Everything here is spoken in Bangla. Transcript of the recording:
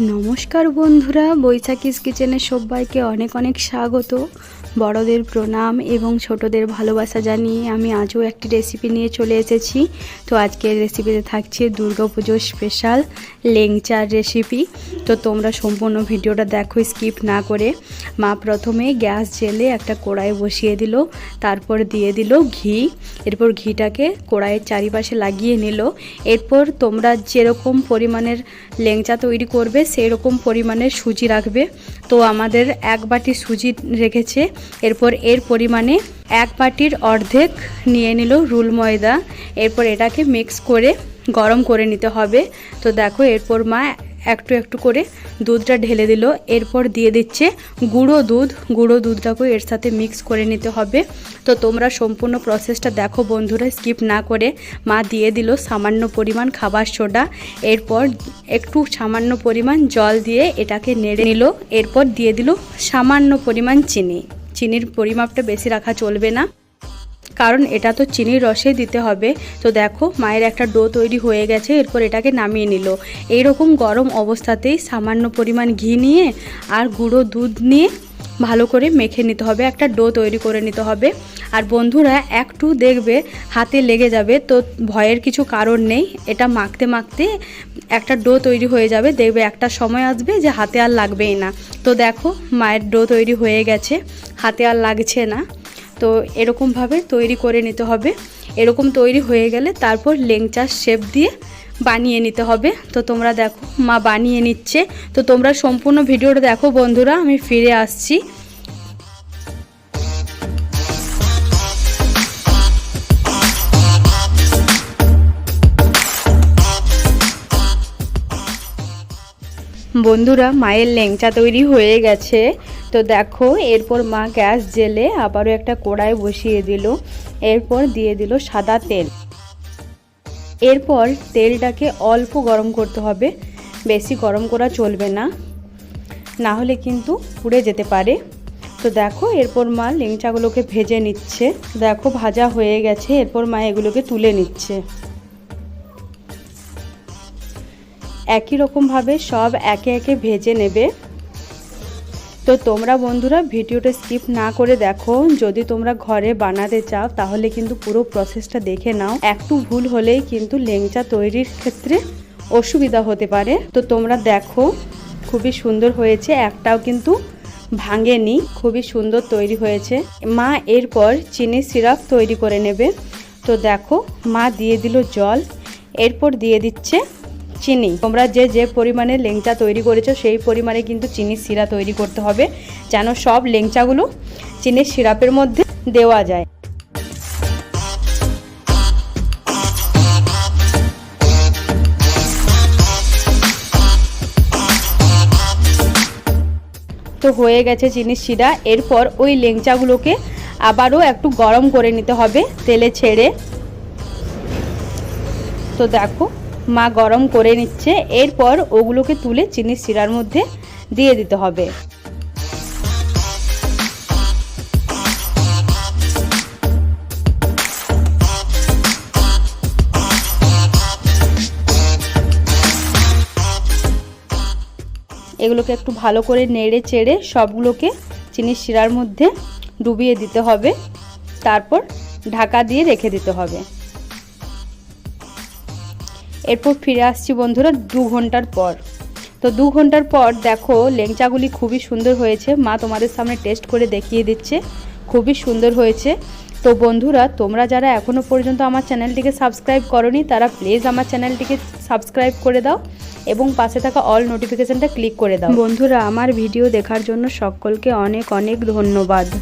নমস্কার বন্ধুরা বৈশাখীস কিচেনে সবাইকে অনেক অনেক স্বাগত। বড়দের প্রণাম এবং ছোটদের ভালোবাসা জানিয়ে আমি আজও একটি রেসিপি নিয়ে চলে এসেছি। তো আজকের রেসিপিতে থাকছে দুর্গাপুজোর স্পেশাল লেংচার রেসিপি তো তোমরা সম্পূর্ণ ভিডিওটা দেখো স্কিপ না করে। মা প্রথমে গ্যাস জেলে একটা কড়াই বসিয়ে দিল, তারপর দিয়ে দিল ঘি। এরপর ঘিটাকে কড়াইয়ের চারিপাশে লাগিয়ে নিল। এরপর তোমরা যেরকম পরিমাণের লেংচা তৈরি করবে সেই রকম পরিমাণের সুজি রাখবে। তো আমাদের এক বাটি সুজি রেখেছে। এরপর এর পরিমাণে এক বাটির অর্ধেক নিয়ে নিল রুল ময়দা। এরপর এটাকে মিক্স করে গরম করে নিতে হবে। তো দেখো, এরপর মা একটু একটু করে দুধটা ঢেলে দিল। এরপর দিয়ে দিচ্ছে গুঁড়ো দুধ। গুঁড়ো দুধটাকে এর সাথে মিক্স করে নিতে হবে। তো তোমরা সম্পূর্ণ প্রসেসটা দেখো বন্ধুরা স্কিপ না করে। মা দিয়ে দিল সামান্য পরিমাণ খাবার সোডা। এরপর একটু সামান্য পরিমাণ জল দিয়ে এটাকে নেড়ে নিল। এরপর দিয়ে দিল সামান্য পরিমাণ চিনি। চিনির পরিমাপটা বেশি রাখা চলবে না। কারণ এটা তো চিনির রসে দিতে হবে। তো দেখো, মায়ের একটা ডো তৈরি হয়ে গেছে, এরপর এটাকে নামিয়ে নিল। এইরকম গরম অবস্থাতেই সামান্য পরিমাণ ঘি নিয়ে আর গুঁড়ো দুধ নিয়ে ভালো করে মেখে নিতে হবে, একটা ডো তৈরি করে নিতে হবে। আর বন্ধুরা, একটু দেখবে হাতে লেগে যাবে, তো ভয়ের কিছু কারণ নেই। এটা মাখতে মাখতে একটা ডো তৈরি হয়ে যাবে, দেখবে একটা সময় আসবে যে হাতে আর লাগবেই না। তো দেখো, মায়ের ডো তৈরি হয়ে গেছে, হাতে আর লাগছে না। তো এরকমভাবে তৈরি করে নিতে হবে। এরকম তৈরি হয়ে গেলে তারপর লেংচার শেপ দিয়ে বানিয়ে নিতে হবে। তো তোমরা দেখো, মা বানিয়ে নিচ্ছে। তো তোমরা সম্পূর্ণ ভিডিওটা দেখো বন্ধুরা, আমি ফিরে আসছি। বন্ধুরা, মায়ের লেংচা তৈরি হয়ে গেছে। তো দেখো, এরপর মা গ্যাস জেলে আবারও একটা কড়াই বসিয়ে দিল। এরপর দিয়ে দিল সাদা তেল। এরপর তেলটাকে অল্প গরম করতে হবে। বেশি গরম করা চলবে না। না হলে কিন্তু পুড়ে যেতে পারে। তো দেখো, এরপর মা লেংচাগুলোকে ভেজে নিচ্ছে। দেখো, ভাজা হয়ে গেছে। এরপর মা এগুলোকে তুলে নিচ্ছে। একই রকমভাবে সব একে একে ভেজে নেবে। তো তোমরা বন্ধুরা ভিডিওটা স্কিপ না করে দেখো। যদি তোমরা ঘরে বানাতে চাও, তাহলে কিন্তু পুরো প্রসেসটা দেখে নাও। একটু ভুল হলেই কিন্তু লেংচা তৈরির ক্ষেত্রে অসুবিধা হতে পারে। তো তোমরা দেখো, খুবই সুন্দর হয়েছে। একটাও কিন্তু ভাঙেনি, খুবই সুন্দর তৈরি হয়েছে। মা এরপর চিনি সিরাপ তৈরি করে নেবে। তো দেখো, মা দিয়ে দিল জল। এরপর দিয়ে দিচ্ছে চিনি। তোমরা যে যে পরিমাণে লেংচা তৈরি করেছ, সেই পরিমাণে কিন্তু চিনির সিরা তৈরি করতে হবে, যেন সব লেংচাগুলো চিনির সিরাপের মধ্যে দেওয়া যায়। তো হয়ে গেছে চিনির শিরা। এরপর ওই লেংচাগুলোকে আবারও একটু গরম করে নিতে হবে তেলে ছেড়ে। তো দেখো মা গরম করে নিচ্ছে, এরপর ওগুলোকে তুলে চিনির শিরার মধ্যে দিয়ে দিতে হবে। এগুলোকে একটু ভালো করে নেড়ে চেড়ে সবগুলোকে চিনির শিরার মধ্যে ডুবিয়ে দিতে হবে। তারপর ঢাকা দিয়ে রেখে দিতে হবে। এরপর ফিরে আসছি বন্ধুরা দু ঘণ্টার পর। তো দু ঘণ্টার পর দেখো লেংচাগুলি খুবই সুন্দর হয়েছে। মা তোমাদের সামনে টেস্ট করে দেখিয়ে দিচ্ছে। খুবই সুন্দর হয়েছে। তো বন্ধুরা, তোমরা যারা এখনও পর্যন্ত আমার চ্যানেলটিকে সাবস্ক্রাইব করনি, তারা প্লিজ আমার চ্যানেলটিকে সাবস্ক্রাইব করে দাও এবং পাশে থাকা অল নোটিফিকেশানটা ক্লিক করে দাও। বন্ধুরা, আমার ভিডিও দেখার জন্য সকলকে অনেক অনেক ধন্যবাদ।